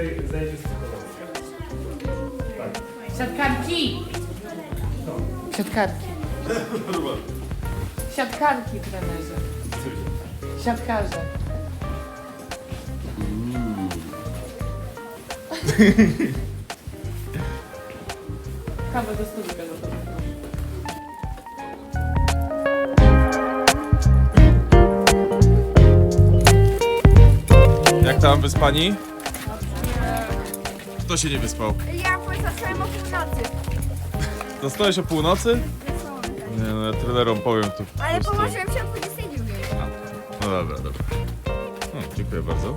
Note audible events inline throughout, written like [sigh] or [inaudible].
10 zajęcie z. Tak. Siatkarki! Siatkarki. Siatkarki, trenerze. Siatkarze. Kawę do stolika do tego. Jak tam wyspani? Kto się nie wyspał? Ja zasnąłem o północy. Zostałeś o północy? Nie no, ja trenerom powiem tu. po Ale prostu. położyłem się o 22. No dobra, dobra. No, dziękuję bardzo.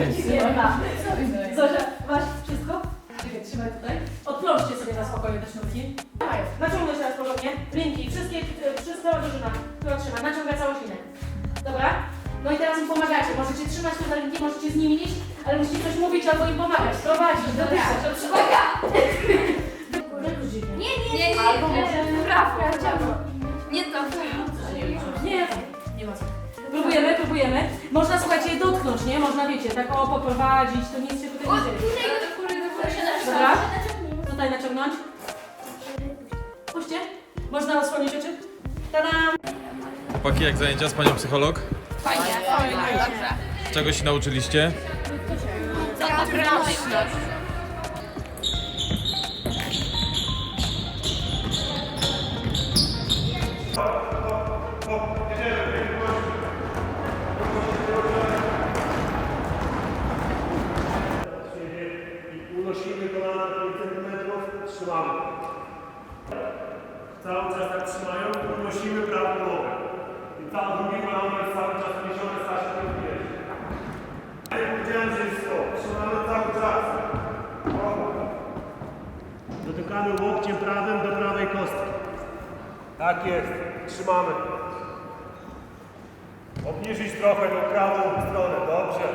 Jedna. Zosia, masz wszystko? Czekaj, trzymaj tutaj. Odplączcie sobie na spokojnie te sznurki. Dawaj, naciągnąć teraz porządnie. Linki, wszystkie, y, wszystko drużyna, która trzyma, naciąga cały ślinek. Dobra? No i teraz im pomagacie. Możecie trzymać te za linki, możecie z nimi iść, ale musicie coś mówić albo im pomagać. Prowadzić, dotychczać, otrzymać. Nie, nie, nie, nie. Albo może... Prawo. Nie to. Nie, nie ma co. Próbujemy, próbujemy. Można, słuchajcie, dotknąć, nie? Można, wiecie, tak o, poprowadzić, to nic się tutaj nie dzieje. Dobra? Tutaj naciągnąć. Puśćcie. Można osłonić oczy. Tadam! Chłopaki, jak zajęcia z panią psycholog? Fajnie, fajnie, dobrze. Czego się nauczyliście? Zapraszam. I I całe drugie kolano jest cały czas Stasia że jest. Trzymamy cały czas. Dotykamy łokciem prawym do prawej kostki. Tak jest. Trzymamy. Obniżyć trochę tą prawą stronę. Dobrze.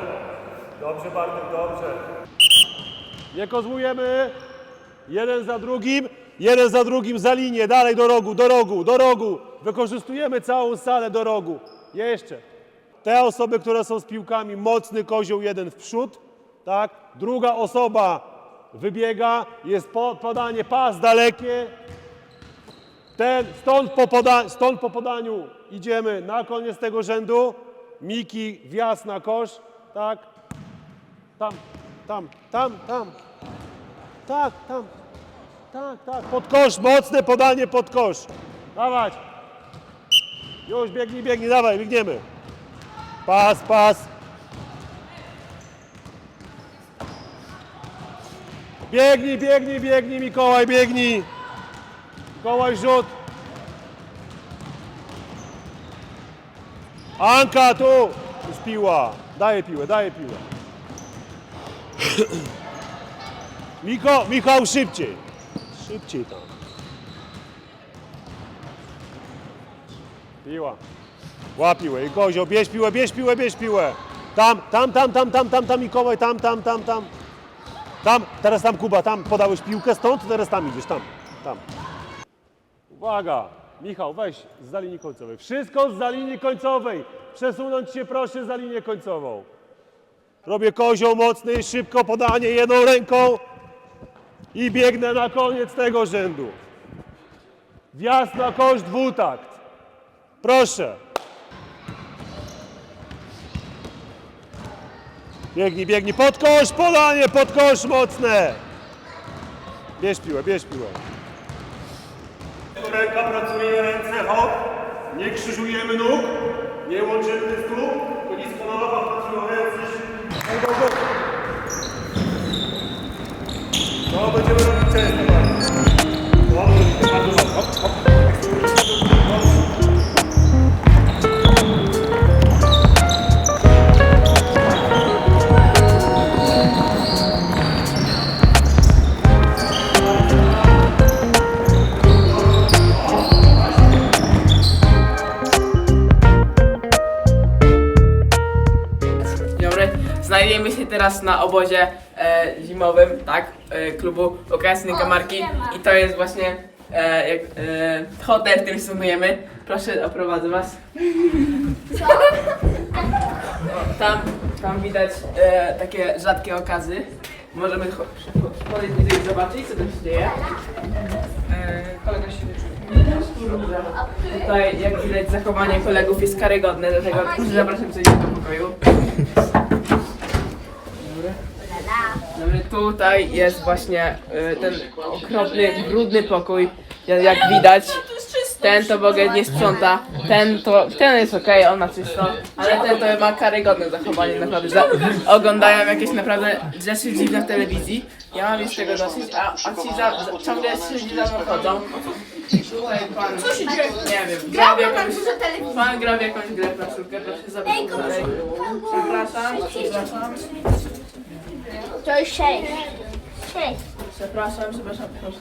Dobrze, Bartek, dobrze. Nie kozłujemy. Jeden za drugim. Jeden za drugim za linię. Dalej do rogu, do rogu, do rogu. Wykorzystujemy całą salę do rogu. Jeszcze. Te osoby, które są z piłkami, mocny kozioł jeden w przód. Tak. Druga osoba wybiega. Jest po, podanie pas dalekie. Ten, stąd, po poda, stąd po podaniu idziemy na koniec tego rzędu. Miki, wjazd na kosz. Tak. Tam, tam, tam, tam. Tak, tam. Tak, tak. Pod kosz, mocne podanie pod kosz. Dawać. Już biegnij, biegnij, dawaj, biegniemy. Pas, pas. Biegnij, biegnij, biegnij, Mikołaj, biegnij. Mikołaj, rzut. Anka, tu. Już piła. Daję piłę, daję piłę. Miko, Michał, szybciej. Szybciej tam. Piła. Łap piłę. I Kozio, bierz piłę, bierz piłę, bierz piłę. Tam, tam, tam, tam, tam, tam, tam, Mikołaj, tam, tam, tam, tam. Tam, teraz tam Kuba, tam podałeś piłkę stąd, teraz tam idziesz, tam, tam. Uwaga, Michał, weź za linii końcowej. Wszystko za linii końcowej. Przesunąć się proszę za linię końcową. Robię kozioł mocny, szybko podanie jedną ręką i biegnę na koniec tego rzędu. Wjazd na kosz dwutakt. Proszę. Biegnij, biegnij. Pod kosz, podanie, pod kosz mocne. Bierz piłę, bierz piłę. Ręka pracuje, ręce hop. Nie krzyżujemy nóg, nie łączymy stóp. To na nogach pracują ręce. Go, go, Znajdujemy się teraz na obozie e, zimowym, tak, e, klubu Okresny Kamarki i to jest właśnie e, jak, e, hotel, w którym znajdujemy. Proszę, oprowadzę was. O, tam, tam widać e, takie rzadkie okazy. Możemy cho- cho- podejść bliżej i zobaczyć, co tam się dzieje. E, kolega się Tutaj, jak widać, zachowanie kolegów jest karygodne, dlatego zapraszam sobie do pokoju. Tutaj jest właśnie y, ten okropny, brudny pokój, jak, jak widać. Ten to ogóle nie sprząta, ten to, ten jest okej, on ma czysto, ale ten to ma karygodne zachowanie, naprawdę. Za, oglądają jakieś naprawdę rzeczy dziwne w telewizji. Ja mam już tego dosyć, a, a ci za, za, ciągle się za mną chodzą. Tutaj pan, Co się dzieje? Nie wiem, gra w jakąś, pan gra w jakąś grę planszówkę, proszę zabrać. Przepraszam, przepraszam. To już sześć. Sześć. Przepraszam, przepraszam, proszę.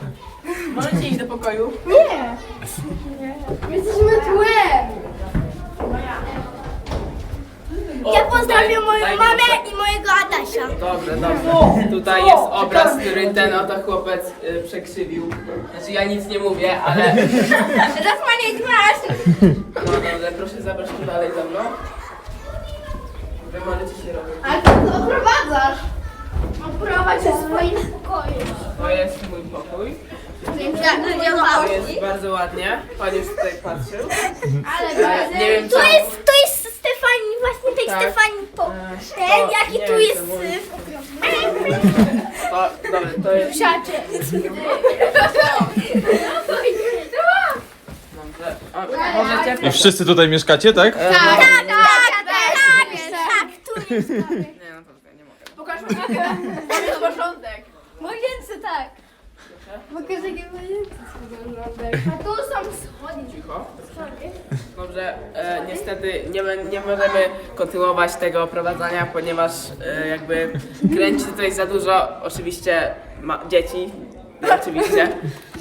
Możecie iść do pokoju? Jesteśmy tłem. O, Ja pozdrawiam tutaj- moją tutaj- mamę i mojego Adasia. Dobrze, dobrze. Tutaj jest obraz, który ten oto chłopiec y, przekrzywił. Znaczy ja nic nie mówię, ale... [laughs] Teraz ma nie grasz. No dobrze, proszę zapraszam dalej ze mną. Wy możecie się robić. Ale ty to oprowadzasz. Oprowadź się swoim pokoju. To jest mój pokój. Tak, To jest bardzo ładnie. Pan już tutaj patrzył. Ale E, nie wiem co... To jest, to jest Stefani, właśnie tej Tak. Stefani po... E, Ten, to jaki nie tu wiem, jest... co mówić. y, To, dobra, to jest... Siacie. Dobrze. A, możecie... I wszyscy tutaj mieszkacie, tak? E, Tak, tak, tak, tak, tak, tu jest. Nie, naprawdę, nie mogę. Pokaż łazience. porządek. Łazience, tak. Pokaż jakie. A tu są schody. Cicho. Dobrze, e, niestety nie, nie możemy kontynuować tego prowadzenia, ponieważ e, jakby kręci tutaj za dużo oczywiście ma, dzieci. Oczywiście.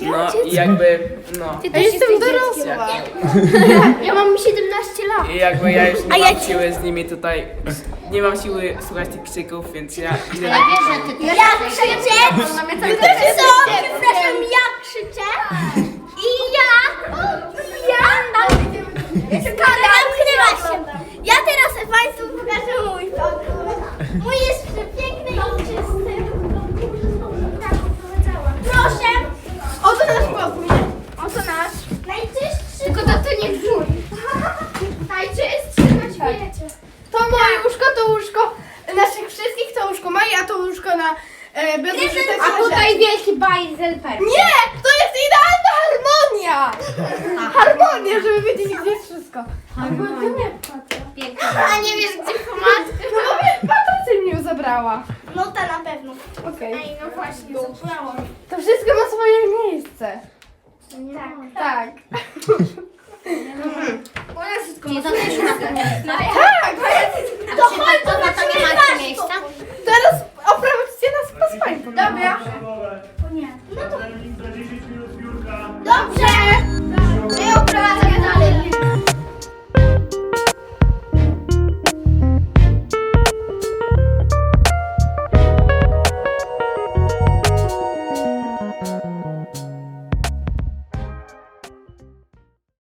No i jakby, no. Ja jestem dorosła. Ja mam 17 lat. I jakby ja już A nie ja mam siły z nimi tutaj, nie mam siły słuchać tych krzyków, więc ja idę na Ja krzyczę. Co? Przepraszam, ja krzyczę. I ja. Ja. Skandal, ukrywa się. Ja teraz Państwu pokażę mój pokój. Mój jest przepiękny i czysty. Proszę. Oto nasz pokój. Oto nasz. Najczystszy. Tylko to, to nie twój. Najczystszy na świecie. To moje łóżko, to łóżko naszych wszystkich, to łóżko moje, a to łóżko na e, bezużyteczne A tutaj rzeczy. wielki bajzel Nie! To jest idealna harmonia! Harmonia, żeby wiedzieć, gdzie jest wszystko. Jakby to nie A nie wiesz gdzie pomadkę? No bo mnie Patrycja mi ją zabrała. No to na pewno. Okej. Ej, no właśnie, zabrałam. To wszystko ma swoje miejsce. Tak. Tak. Moja wszystko ma swoje miejsce. Tak! To chodź, to na to nie ma miejsca. Dobra. No to... 10 minut